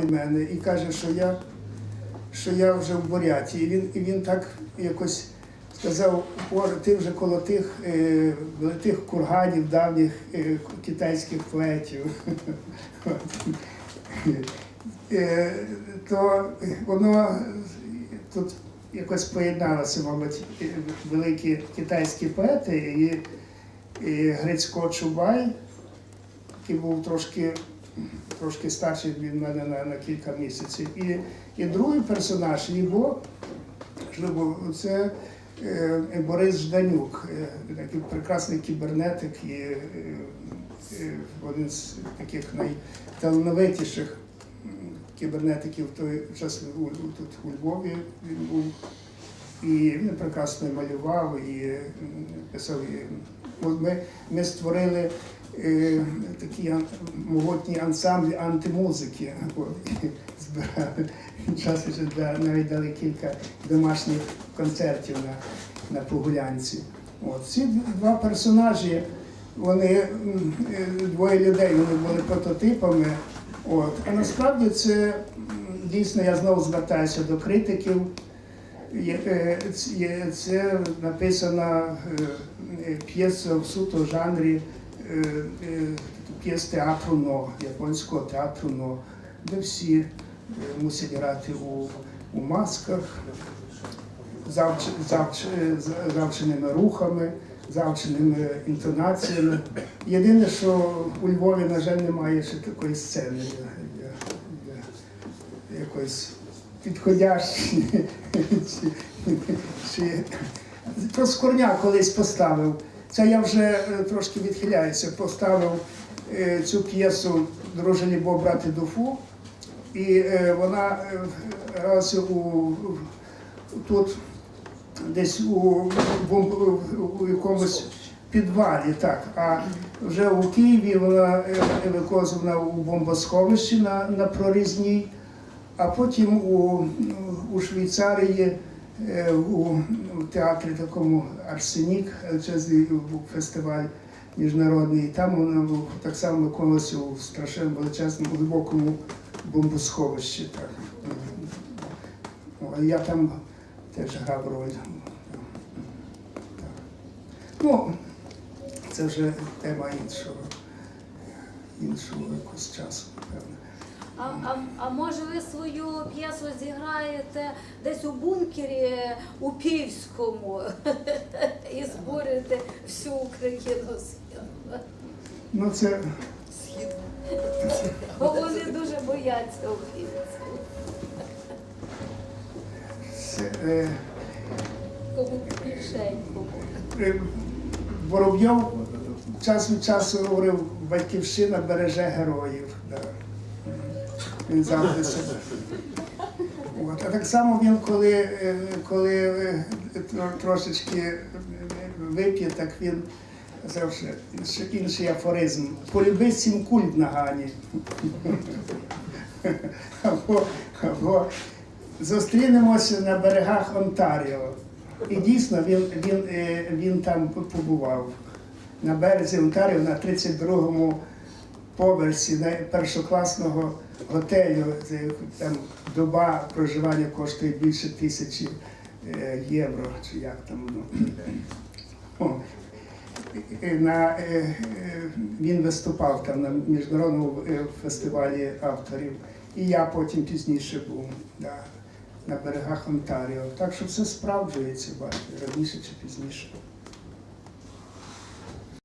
від мене і каже, що я, що я вже в Буряті. І він, і він так якось сказав, Боже, ти вже коло тих, е, тих курганів давніх е, китайських поетів. Е, То воно тут якось поєдналося, мабуть, е, великі китайські поети і, Грицько Чубай, який був трошки трошки старший від мене на, на кілька місяців. І, і другий персонаж Жлибо, це е, Борис Жданюк, е, такий прекрасний кібернетик і е, один з таких найталановитіших кібернетиків той час у, тут у Львові він був. І він прекрасно малював і писав. І, ми, ми створили е, такі могутні ансамблі антимузики. Збирали час вже навіть дали кілька домашніх концертів на, на Погулянці. От. Ці два персонажі, вони е, двоє людей, вони були прототипами. От. А насправді це дійсно я знову звертаюся до критиків. Е, Це написана е, е, п'єса в суто жанрі п'єс театру но, японського театру но, де всі мусять грати у, у масках, завч, завч, завченими рухами, завченими інтонаціями. Єдине, що у Львові, на жаль, немає ще такої сцени якоїсь підходящі. про Скорня колись поставив. Це я вже е, трошки відхиляюся. Поставив е, цю п'єсу Друже Лібо брати Дуфу. І е, вона гралася у, тут десь у, у якомусь підвалі, так. А вже у Києві вона е, у бомбосховищі на, на прорізній, а потім у, у Швейцарії е, у, театрі такому Арсенік, це був фестиваль міжнародний. Там вона так само виконувалася у страшенно величезному глибокому бомбосховищі. Так. Я там теж грав роль. Ну, це вже тема іншого, іншого якогось часу, напевно. А, а, а може ви свою п'єсу зіграєте десь у бункері у Київському і зборите всю Україну? Ну, це Бо вони дуже бояться українців. це, е, Кому більшенькому. е, Воробйов час від часу говорив, батьківщина береже героїв. Він завжди себе. От. А так само він, коли, е, коли е, трошечки вип'є, так він завжди ще інший афоризм. Полюби сім культ на гані. Або, або зустрінемося на берегах Онтаріо. І дійсно він, він, е, він там побував на березі Онтаріо на 32-му поверсі першокласного готелю. Там доба проживання коштує більше тисячі е, євро, чи як там воно. На, е, е, він виступав там на міжнародному фестивалі авторів. І я потім пізніше був да, на берегах Онтаріо. Так що все справджується, бачите, раніше чи пізніше.